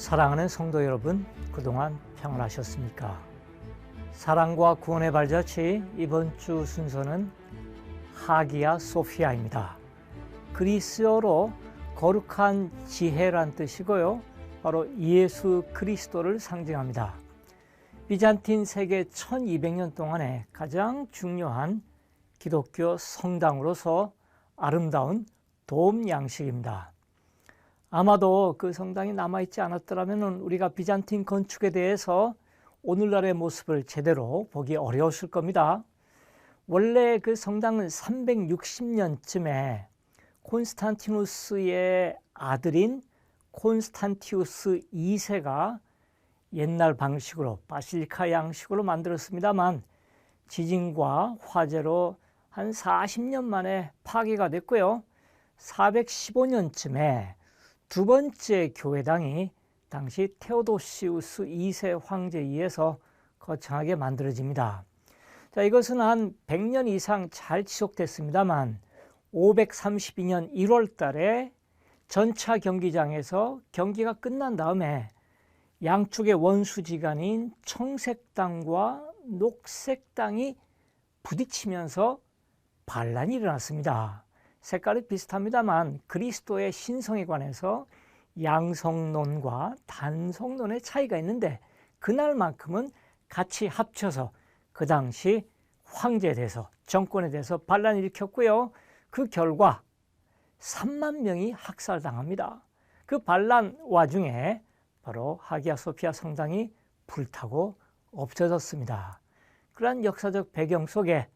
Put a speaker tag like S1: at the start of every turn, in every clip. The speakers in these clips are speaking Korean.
S1: 사랑하는 성도 여러분, 그동안 평안하셨습니까? 사랑과 구원의 발자취 이번 주 순서는 하기야 소피아입니다. 그리스어로 거룩한 지혜란 뜻이고요. 바로 예수 그리스도를 상징합니다. 비잔틴 세계 1200년 동안에 가장 중요한 기독교 성당으로서 아름다운 돔 양식입니다. 아마도 그 성당이 남아있지 않았더라면 우리가 비잔틴 건축에 대해서 오늘날의 모습을 제대로 보기 어려웠을 겁니다. 원래 그 성당은 360년쯤에 콘스탄티누스의 아들인 콘스탄티우스 2세가 옛날 방식으로 바실카 양식으로 만들었습니다만 지진과 화재로 한 40년 만에 파괴가 됐고요. 415년쯤에 두 번째 교회당이 당시 테오도시우스 2세 황제에 의해서 거창하게 만들어집니다. 자, 이것은 한 100년 이상 잘 지속됐습니다만 532년 1월 달에 전차 경기장에서 경기가 끝난 다음에 양쪽의 원수지간인 청색당과 녹색당이 부딪히면서 반란이 일어났습니다. 색깔이 비슷합니다만 그리스도의 신성에 관해서 양성론과 단성론의 차이가 있는데 그날만큼은 같이 합쳐서 그 당시 황제에 대해서 정권에 대해서 반란을 일으켰고요. 그 결과 3만 명이 학살당합니다. 그 반란 와중에 바로 하기야 소피아 성당이 불타고 없어졌습니다. 그러한 역사적 배경 속에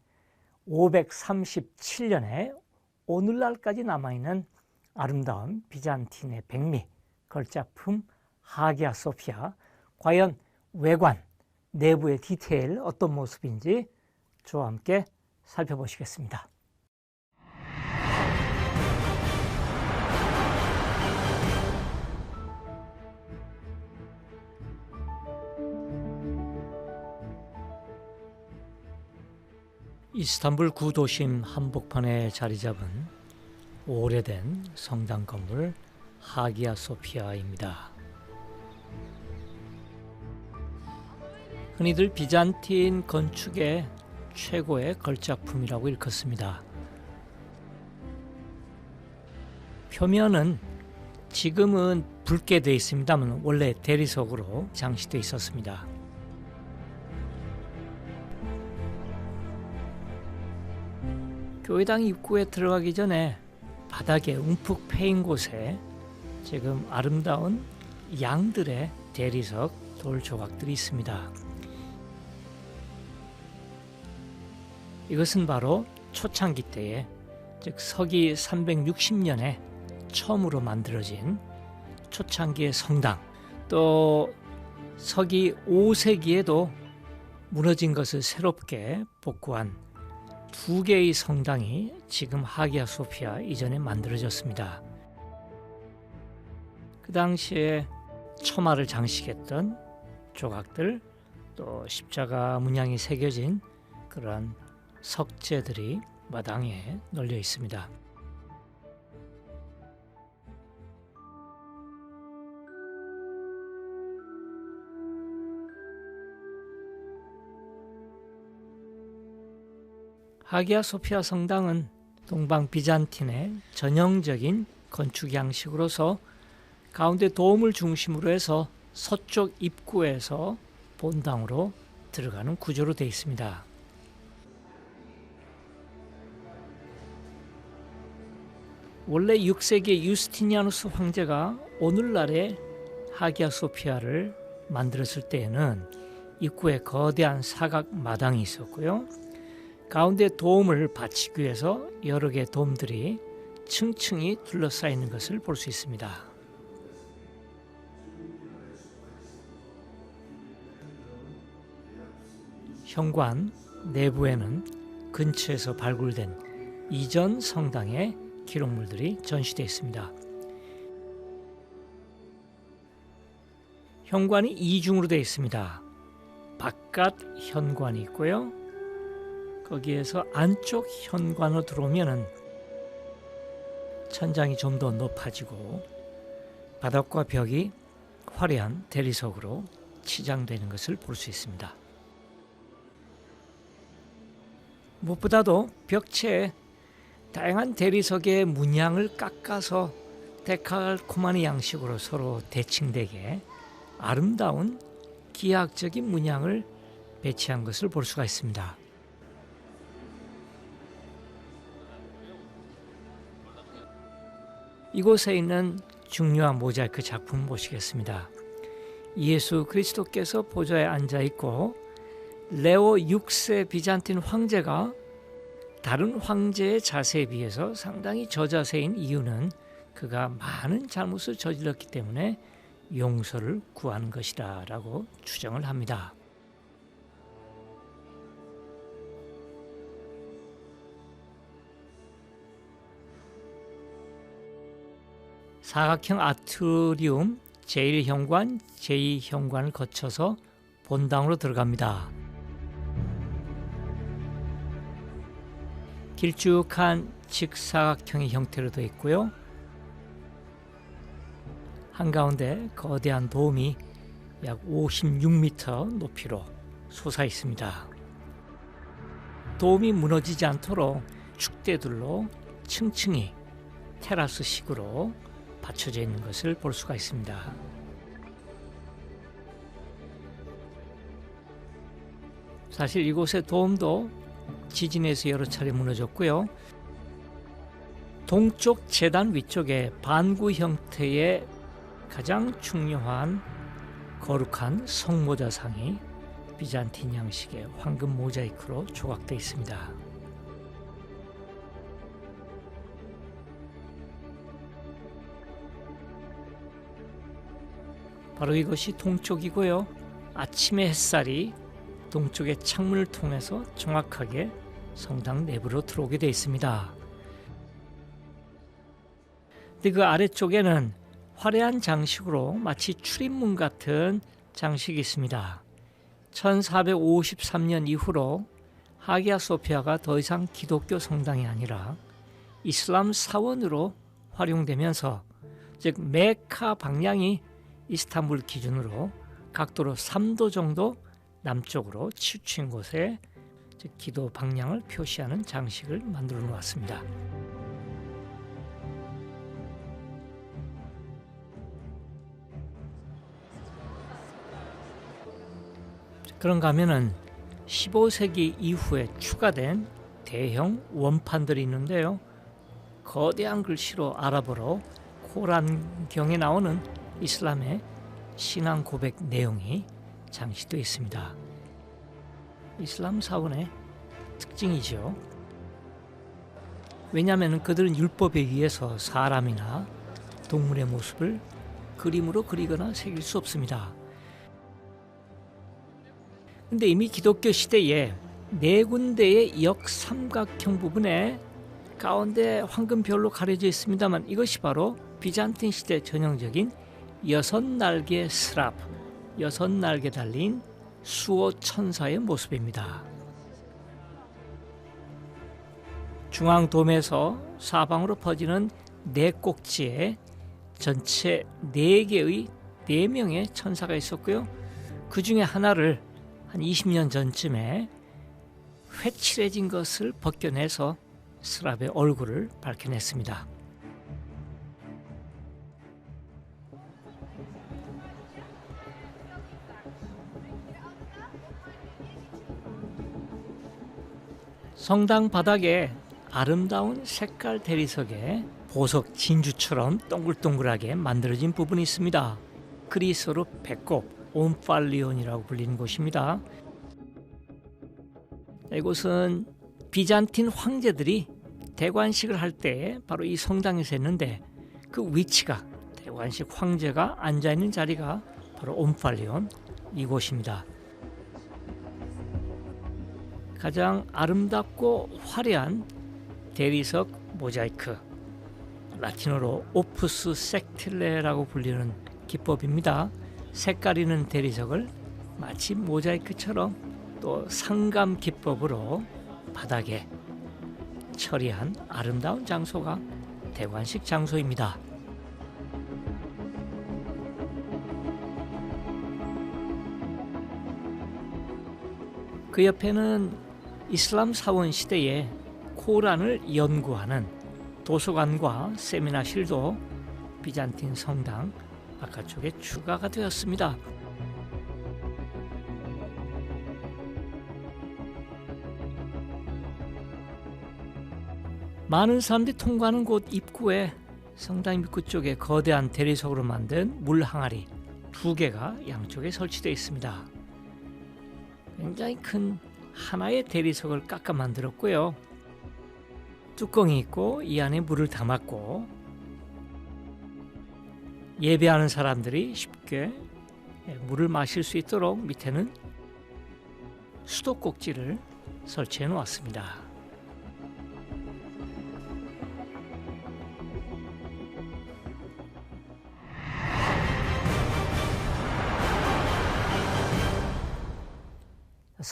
S1: 537년에 오늘날까지 남아있는 아름다운 비잔틴의 백미 걸작품 하기야 소피아 과연 외관 내부의 디테일 어떤 모습인지 저와 함께 살펴보시겠습니다. 이스탄불 구도심 한복판에 자리 잡은 오래된 성당 건물 하기야 소피아입니다. 흔히들 비잔틴 건축의 최고의 걸작품이라고 일컫습니다. 표면은 지금은 붉게 되어 있습니다만 원래 대리석으로 장식되어 있었습니다. 교회당 입구에 들어가기 전에 바닥에 움푹 패인 곳에 지금 아름다운 양들의 대리석 돌 조각들이 있습니다. 이것은 바로 초창기 때에 즉 서기 360년에 처음으로 만들어진 초창기의 성당 또 서기 5세기에도 무너진 것을 새롭게 복구한 두 개의 성당이 지금 하기야 소피아 이전에 만들어졌습니다. 그 당시에 처마를 장식했던 조각들 또 십자가 문양이 새겨진 그러한 석재들이 마당에 널려 있습니다. 하기야 소피아 성당은 동방 비잔틴의 전형적인 건축 양식으로서 가운데 도움을 중심으로 해서 서쪽 입구에서 본당으로 들어가는 구조로 되어 있습니다. 원래 6세기 유스티니아누스 황제가 오늘날의 하기야 소피아를 만들었을 때에는 입구에 거대한 사각 마당이 있었고요. 가운데 도움을 받치기 위해서 여러 개의 돔들이 층층이 둘러싸여 있는 것을 볼 수 있습니다. 현관 내부에는 근처에서 발굴된 이전 성당의 기록물들이 전시되어 있습니다. 현관이 이중으로 되어 있습니다. 바깥 현관이 있고요. 거기에서 안쪽 현관으로 들어오면은 천장이 좀 더 높아지고 바닥과 벽이 화려한 대리석으로 치장되는 것을 볼 수 있습니다. 무엇보다도 벽체에 다양한 대리석의 문양을 깎아서 데칼코마니 양식으로 서로 대칭되게 아름다운 기하학적인 문양을 배치한 것을 볼 수가 있습니다. 이곳에 있는 중요한 모자이크 작품 보시겠습니다. 예수 그리스도께서 보좌에 앉아 있고 레오 6세 비잔틴 황제가 다른 황제의 자세에 비해서 상당히 저자세인 이유는 그가 많은 잘못을 저질렀기 때문에 용서를 구하는 것이다라고 추정을 합니다. 사각형 아트리움 제1현관, 제2현관을 거쳐서 본당으로 들어갑니다. 길쭉한 직사각형의 형태로 되어 있고요. 한가운데 거대한 돔이 약 56m 높이로 솟아 있습니다. 돔이 무너지지 않도록 축대들로 층층이 테라스식으로 받쳐져 있는 것을 볼 수가 있습니다. 사실 이곳의 돔도 지진에서 여러 차례 무너졌고요. 동쪽 재단 위쪽에 반구 형태의 가장 중요한 거룩한 성모자상이 비잔틴 양식의 황금 모자이크로 조각되어 있습니다. 바로 이것이 동쪽이고요. 아침의 햇살이 동쪽의 창문을 통해서 정확하게 성당 내부로 들어오게 되어 있습니다. 그 아래쪽에는 화려한 장식으로 마치 출입문 같은 장식이 있습니다. 1453년 이후로 하기야 소피아가 더 이상 기독교 성당이 아니라 이슬람 사원으로 활용되면서 즉 메카 방향이 이스탄불 기준으로 각도로 3도 정도 남쪽으로 치우친 곳에 기도 방향을 표시하는 장식을 만들어 놓았습니다. 그런가 하면은 15세기 이후에 추가된 대형 원판들이 있는데요. 거대한 글씨로 아랍어로 코란경에 나오는 이슬람의 신앙 고백 내용이 장식되어 있습니다. 이슬람 사원의 특징이죠. 왜냐하면 그들은 율법에 의해서 사람이나 동물의 모습을 그림으로 그리거나 새길 수 없습니다. 근데 이미 기독교 시대에 네 군데의 역삼각형 부분에 가운데 황금별로 가려져 있습니다만 이것이 바로 비잔틴 시대 전형적인 여섯 날개 스랍, 여섯 날개 달린 수호 천사의 모습입니다. 중앙 돔에서 사방으로 퍼지는 네 꼭지에 전체 네 개의 네 명의 천사가 있었고요. 그 중에 하나를 한 20년 전쯤에 회칠해진 것을 벗겨내서 스랍의 얼굴을 밝혀냈습니다. 성당 바닥에 아름다운 색깔 대리석에 보석 진주처럼 동글동글하게 만들어진 부분이 있습니다. 그리스로 배꼽 온팔리온이라고 불리는 곳입니다. 이곳은 비잔틴 황제들이 대관식을 할 때 바로 이 성당에서 했는데 그 위치가 대관식 황제가 앉아 있는 자리가 바로 온팔리온 이곳입니다. 가장 아름답고 화려한 대리석 모자이크 라틴어로 오프스 섹틸레라고 불리는 기법입니다. 색깔 있는 대리석을 마치 모자이크처럼 또 상감 기법으로 바닥에 처리한 아름다운 장소가 대관식 장소입니다. 그 옆에는 이슬람 사원 시대에 코란을 연구하는 도서관과 세미나실도 비잔틴 성당 바깥쪽에 추가가 되었습니다. 많은 사람들이 통과하는 곳 입구에 성당 입구 쪽에 거대한 대리석으로 만든 물 항아리 두 개가 양쪽에 설치되어 있습니다. 굉장히 큰 하나의 대리석을 깎아 만들었고요. 뚜껑이 있고 이 안에 물을 담았고 예배하는 사람들이 쉽게 물을 마실 수 있도록 밑에는 수도꼭지를 설치해 놓았습니다.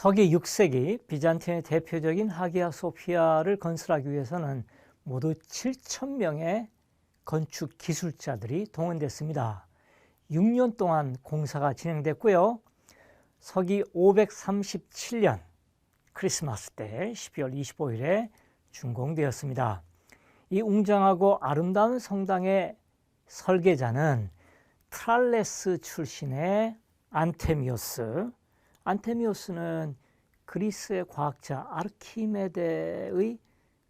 S1: 서기 6세기 비잔틴의 대표적인 하기야 소피아를 건설하기 위해서는 모두 7천 명의 건축 기술자들이 동원됐습니다. 6년 동안 공사가 진행됐고요. 서기 537년 크리스마스 때 12월 25일에 준공되었습니다. 이 웅장하고 아름다운 성당의 설계자는 트랄레스 출신의 안테미오스 안테미오스는 그리스의 과학자 아르키메데의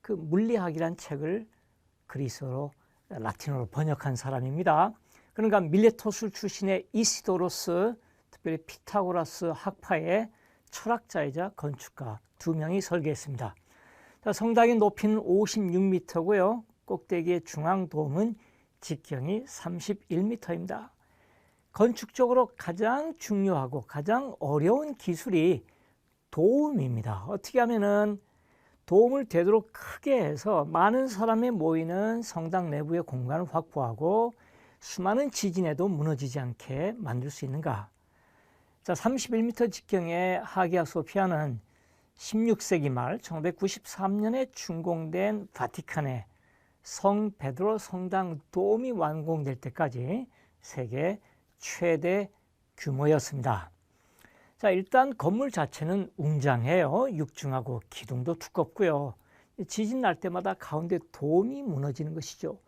S1: 그 물리학이란 책을 그리스어로 라틴어로 번역한 사람입니다. 그러니까 밀레토술 출신의 이시도로스, 특별히 피타고라스 학파의 철학자이자 건축가 두 명이 설계했습니다. 성당의 높이는 56m고요. 꼭대기의 중앙 도움은 직경이 31m입니다. 건축적으로 가장 중요하고 가장 어려운 기술이 도움입니다. 어떻게 하면은 도움을 되도록 크게 해서 많은 사람이 모이는 성당 내부의 공간을 확보하고 수많은 지진에도 무너지지 않게 만들 수 있는가? 자, 31m 직경의 하기야 소피아는 16세기 말 1993년에 준공된 바티칸의 성 베드로 성당 도움이 완공될 때까지 세계 최대 규모였습니다. 자, 일단 건물 자체는 웅장해요. 육중하고 기둥도 두껍고요. 지진 날 때마다 가운데 돔이 무너지는 것이죠.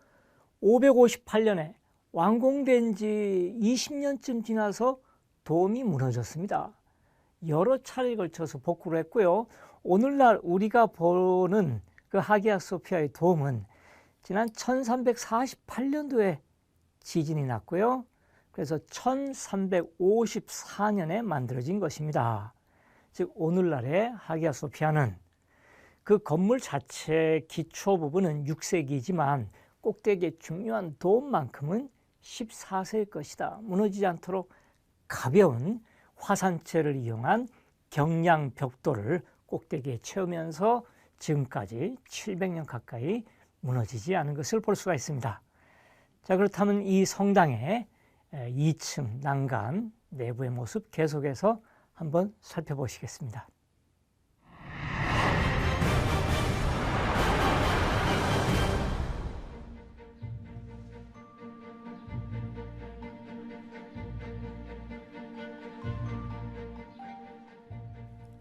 S1: 558년에 완공된 지 20년쯤 지나서 돔이 무너졌습니다. 여러 차례에 걸쳐서 복구를 했고요. 오늘날 우리가 보는 그 하기야 소피아의 돔은 지난 1348년도에 지진이 났고요. 그래서 1354년에 만들어진 것입니다. 즉 오늘날의 하기야 소피아는 그 건물 자체 기초 부분은 6세기지만 꼭대기의 중요한 돔만큼은 14세의 것이다. 무너지지 않도록 가벼운 화산재를 이용한 경량 벽돌을 꼭대기에 채우면서 지금까지 700년 가까이 무너지지 않은 것을 볼 수가 있습니다. 자, 그렇다면 이 성당에 2층 난간 내부의 모습 계속해서 한번 살펴보시겠습니다.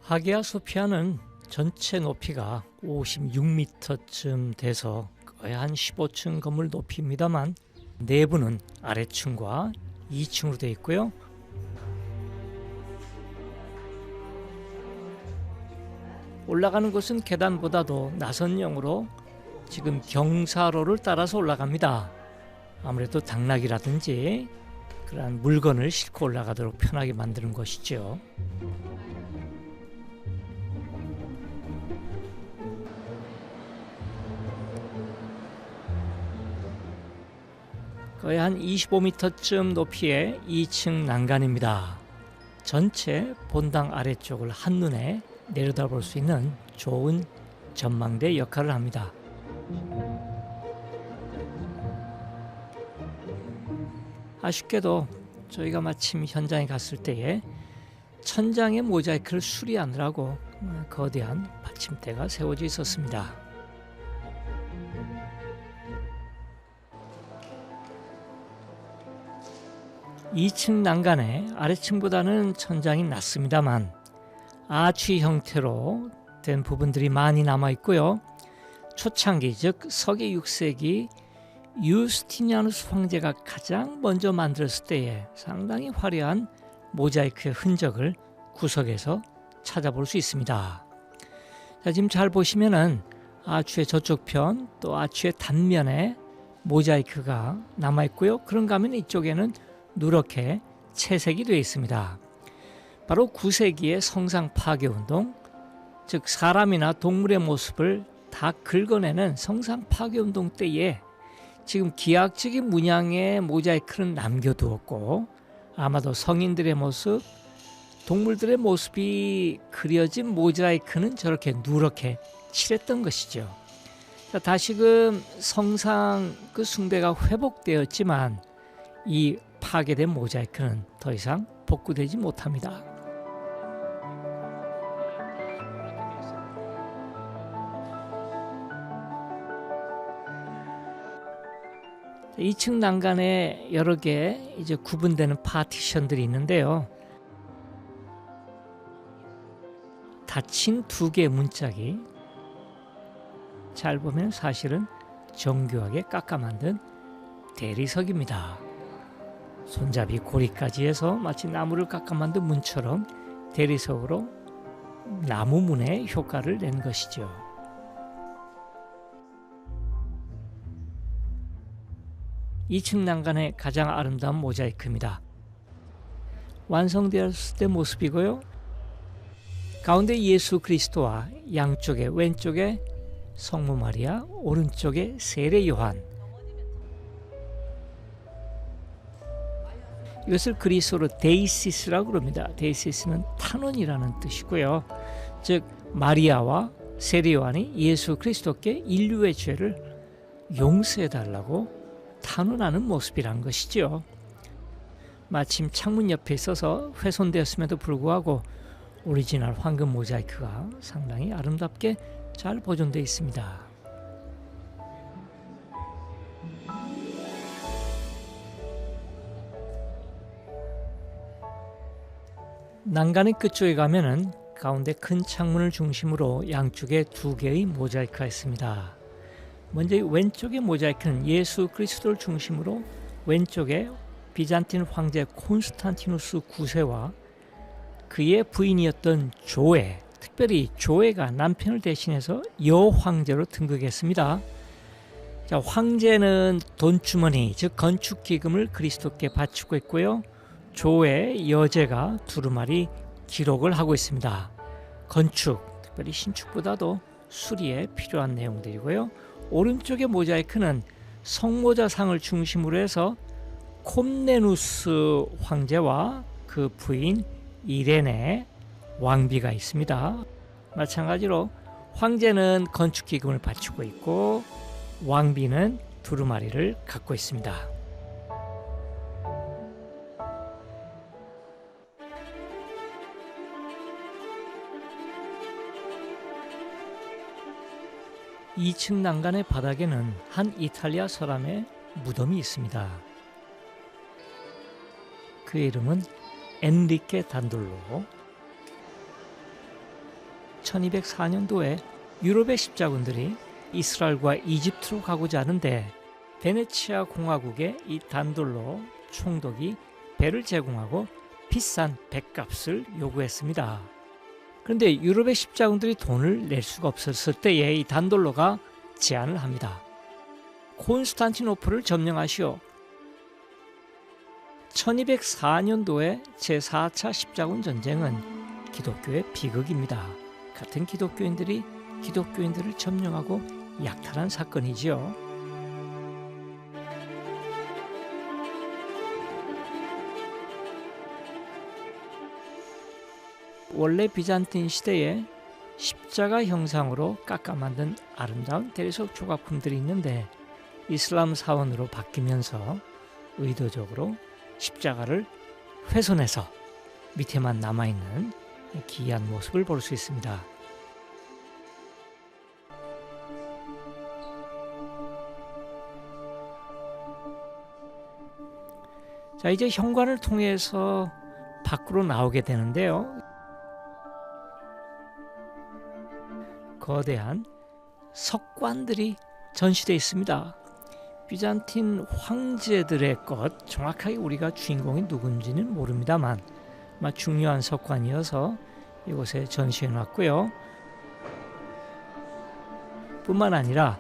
S1: 하기야 소피아는 전체 높이가 56m쯤 돼서 거의 한 15층 건물 높이입니다만 내부는 아래층과 2층으로 되어 있고요. 올라가는 곳은 계단보다도 나선형으로 지금 경사로를 따라서 올라갑니다. 아무래도 당락이라든지 그러한 물건을 싣고 올라가도록 편하게 만드는 것이죠. 거의 한 25m쯤 높이의 2층 난간입니다. 전체 본당 아래쪽을 한눈에 내려다볼 수 있는 좋은 전망대 역할을 합니다. 아쉽게도 저희가 마침 현장에 갔을 때에 천장의 모자이크를 수리하느라고 거대한 받침대가 세워져 있었습니다. 2층 난간의 아래층보다는 천장이 낮습니다만 아치 형태로 된 부분들이 많이 남아 있고요. 초창기 즉 서기 6세기 유스티니아누스 황제가 가장 먼저 만들었을 때에 상당히 화려한 모자이크의 흔적을 구석에서 찾아볼 수 있습니다. 자, 지금 잘 보시면은 아추의 저쪽 편 또 아추의 단면에 모자이크가 남아 있고요. 그런가 하면 이쪽에는 누렇게 채색이 되어 있습니다. 바로 9세기의 성상 파괴 운동, 즉 사람이나 동물의 모습을 다 긁어내는 성상 파괴 운동 때에 지금 기하학적인 문양의 모자이크는 남겨두었고 아마도 성인들의 모습, 동물들의 모습이 그려진 모자이크는 저렇게 누렇게 칠했던 것이죠. 자, 다시금 성상 그 숭배가 회복되었지만 이 파괴된 모자이크는 더 이상 복구되지 못합니다. 2층 난간에 여러 개 이제 구분되는 파티션들이 있는데요. 닫힌 두 개의 문짝이 잘 보면 사실은 정교하게 깎아 만든 대리석입니다. 손잡이 고리까지 해서 마치 나무를 깎아 만든 문처럼 대리석으로 나무 문의 효과를 낸 것이죠. 2층 난간의 가장 아름다운 모자이크입니다. 완성되었을 때 모습이고요. 가운데 예수 그리스도와 양쪽에 왼쪽에 성모 마리아, 오른쪽에 세례 요한. 이것을 그리스어로 데이시스라고 그럽니다. 데이시스는 탄원이라는 뜻이고요. 즉 마리아와 요한이 예수 그리스도께 인류의 죄를 용서해 달라고 탄원하는 모습이란 것이죠. 마침 창문 옆에 있어서 훼손되었음에도 불구하고 오리지널 황금 모자이크가 상당히 아름답게 잘 보존되어 있습니다. 난간의 끝쪽에 가면은 가운데 큰 창문을 중심으로 양쪽에 두 개의 모자이크가 있습니다. 먼저 왼쪽의 모자이크는 예수 그리스도를 중심으로 왼쪽에 비잔틴 황제 콘스탄티누스 9세와 그의 부인이었던 조에 특별히 조에가 남편을 대신해서 여황제로 등극했습니다. 자, 황제는 돈주머니 즉 건축 기금을 그리스도께 바치고 있고요. 조의 여제가 두루마리 기록을 하고 있습니다. 건축, 특별히 신축보다도 수리에 필요한 내용들이고요. 오른쪽의 모자이크는 성모자상을 중심으로 해서 콤네누스 황제와 그 부인 이레네 왕비가 있습니다. 마찬가지로 황제는 건축 기금을 바치고 있고 왕비는 두루마리를 갖고 있습니다. 이층 난간의 바닥에는 한 이탈리아 사람의 무덤이 있습니다. 그의 이름은 엔리케 단돌로 1204년도에 유럽의 십자군들이 이스라엘과 이집트로 가고자 하는데 베네치아 공화국의 이 단돌로 총독이 배를 제공하고 비싼 백값을 요구했습니다. 그런데 유럽의 십자군들이 돈을 낼 수가 없었을 때에 이 단돌로가 제안을 합니다. 콘스탄티노플을 점령하시오. 1204년도에 제4차 십자군 전쟁은 기독교의 비극입니다. 같은 기독교인들이 기독교인들을 점령하고 약탈한 사건이지요. 원래 비잔틴 시대에 십자가 형상으로 깎아 만든 아름다운 대리석 조각품들이 있는데 이슬람 사원으로 바뀌면서 의도적으로 십자가를 훼손해서 밑에만 남아있는 기이한 모습을 볼 수 있습니다. 자, 이제 현관을 통해서 밖으로 나오게 되는데요. 거대한 석관들이 전시되어 있습니다. 비잔틴 황제들의 것 정확하게 우리가 주인공이 누군지는 모릅니다만 아마 중요한 석관이어서 이곳에 전시해 놨고요. 뿐만 아니라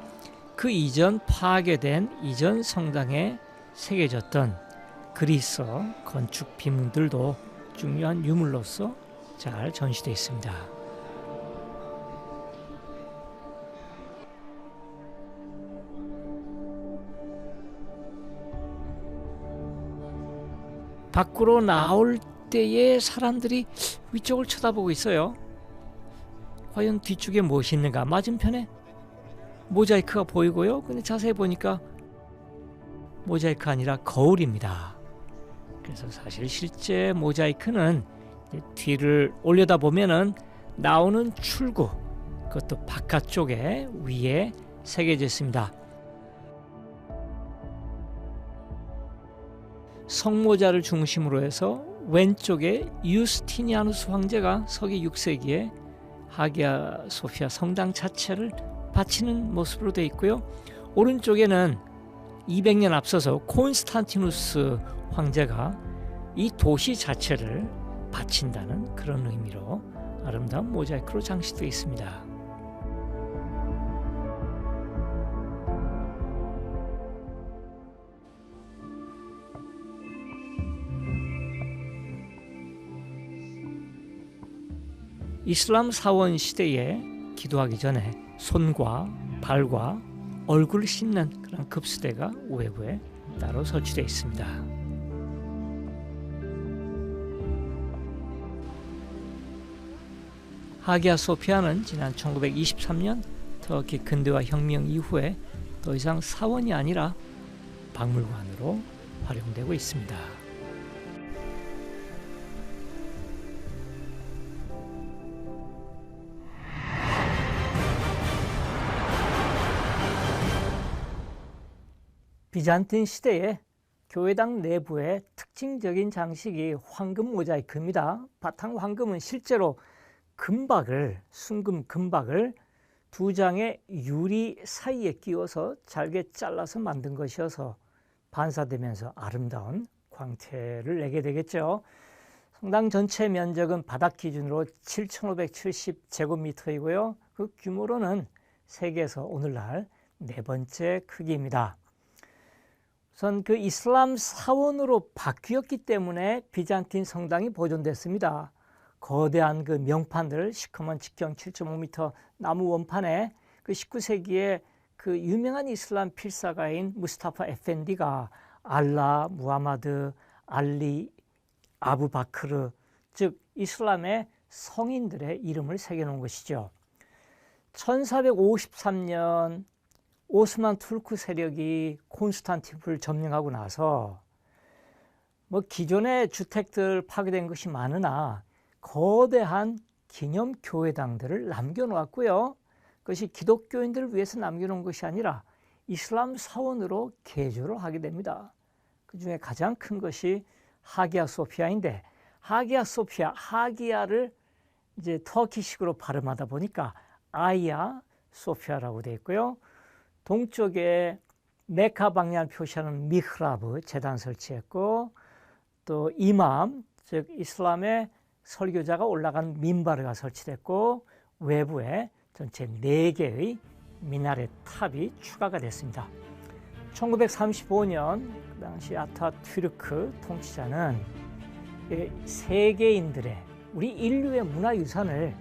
S1: 그 이전 파괴된 이전 성당에 새겨졌던 그리스어 건축 비문들도 중요한 유물로서 잘 전시되어 있습니다. 밖으로 나올 때에 사람들이 위쪽을 쳐다보고 있어요. 과연 뒤쪽에 무엇이 있는가? 맞은편에 모자이크가 보이고요. 근데 자세히 보니까 모자이크 아니라 거울입니다. 그래서 사실 실제 모자이크는 뒤를 올려다 보면은 나오는 출구 그것도 바깥쪽에 위에 새겨져 있습니다. 성모자를 중심으로 해서 왼쪽에 유스티니아누스 황제가 서기 6세기에 하기야 소피아 성당 자체를 바치는 모습으로 되어 있고요. 오른쪽에는 200년 앞서서 콘스탄티누스 황제가 이 도시 자체를 바친다는 그런 의미로 아름다운 모자이크로 장식되어 있습니다. 이슬람 사원 시대에 기도하기 전에 손과 발과 얼굴을 씻는 그런 급수대가 외부에 따로 설치되어 있습니다. 하기야 소피아는 지난 1923년 터키 근대화 혁명 이후에 더 이상 사원이 아니라 박물관으로 활용되고 있습니다. 비잔틴 시대에 교회당 내부의 특징적인 장식이 황금 모자이크입니다. 바탕 황금은 실제로 금박을 순금 금박을 두 장의 유리 사이에 끼워서 잘게 잘라서 만든 것이어서 반사되면서 아름다운 광채를 내게 되겠죠. 성당 전체 면적은 바닥 기준으로 7,570 제곱미터이고요. 그 규모로는 세계에서 오늘날 네 번째 크기입니다. 우선 그 이슬람 사원으로 바뀌었기 때문에 비잔틴 성당이 보존됐습니다. 거대한 그 명판들 시커먼 직경 7.5m 나무 원판에 그 19세기에 그 유명한 이슬람 필사가인 무스타파 에펜디가 알라, 무하마드, 알리, 아부바크르 즉 이슬람의 성인들의 이름을 새겨놓은 것이죠. 1453년 오스만 투르크 세력이 콘스탄티플을 점령하고 나서 뭐 기존의 주택들 파괴된 것이 많으나 거대한 기념 교회당들을 남겨놓았고요. 그것이 기독교인들을 위해서 남겨놓은 것이 아니라 이슬람 사원으로 개조를 하게 됩니다. 그 중에 가장 큰 것이 하기야 소피아인데 하기야 소피아, 하기야를 이제 터키식으로 발음하다 보니까 아이야 소피아라고 되어 있고요. 동쪽에 메카 방향 표시하는 미흐라브 재단 설치했고 또 이맘 즉 이슬람의 설교자가 올라간 민바르가 설치됐고 외부에 전체 4개의 미나레 탑이 추가가 됐습니다. 1935년 그 당시 아타튀르크 통치자는 세계인들의 우리 인류의 문화유산을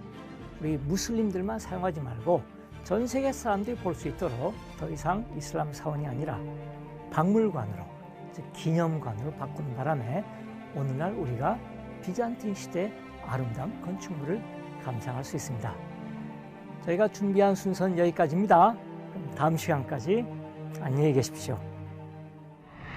S1: 우리 무슬림들만 사용하지 말고 전 세계 사람들이 볼 수 있도록 더 이상 이슬람 사원이 아니라 박물관으로 즉 기념관으로 바꾸는 바람에 오늘날 우리가 비잔틴 시대 아름다운 건축물을 감상할 수 있습니다. 저희가 준비한 순서는 여기까지입니다. 다음 시간까지 안녕히 계십시오.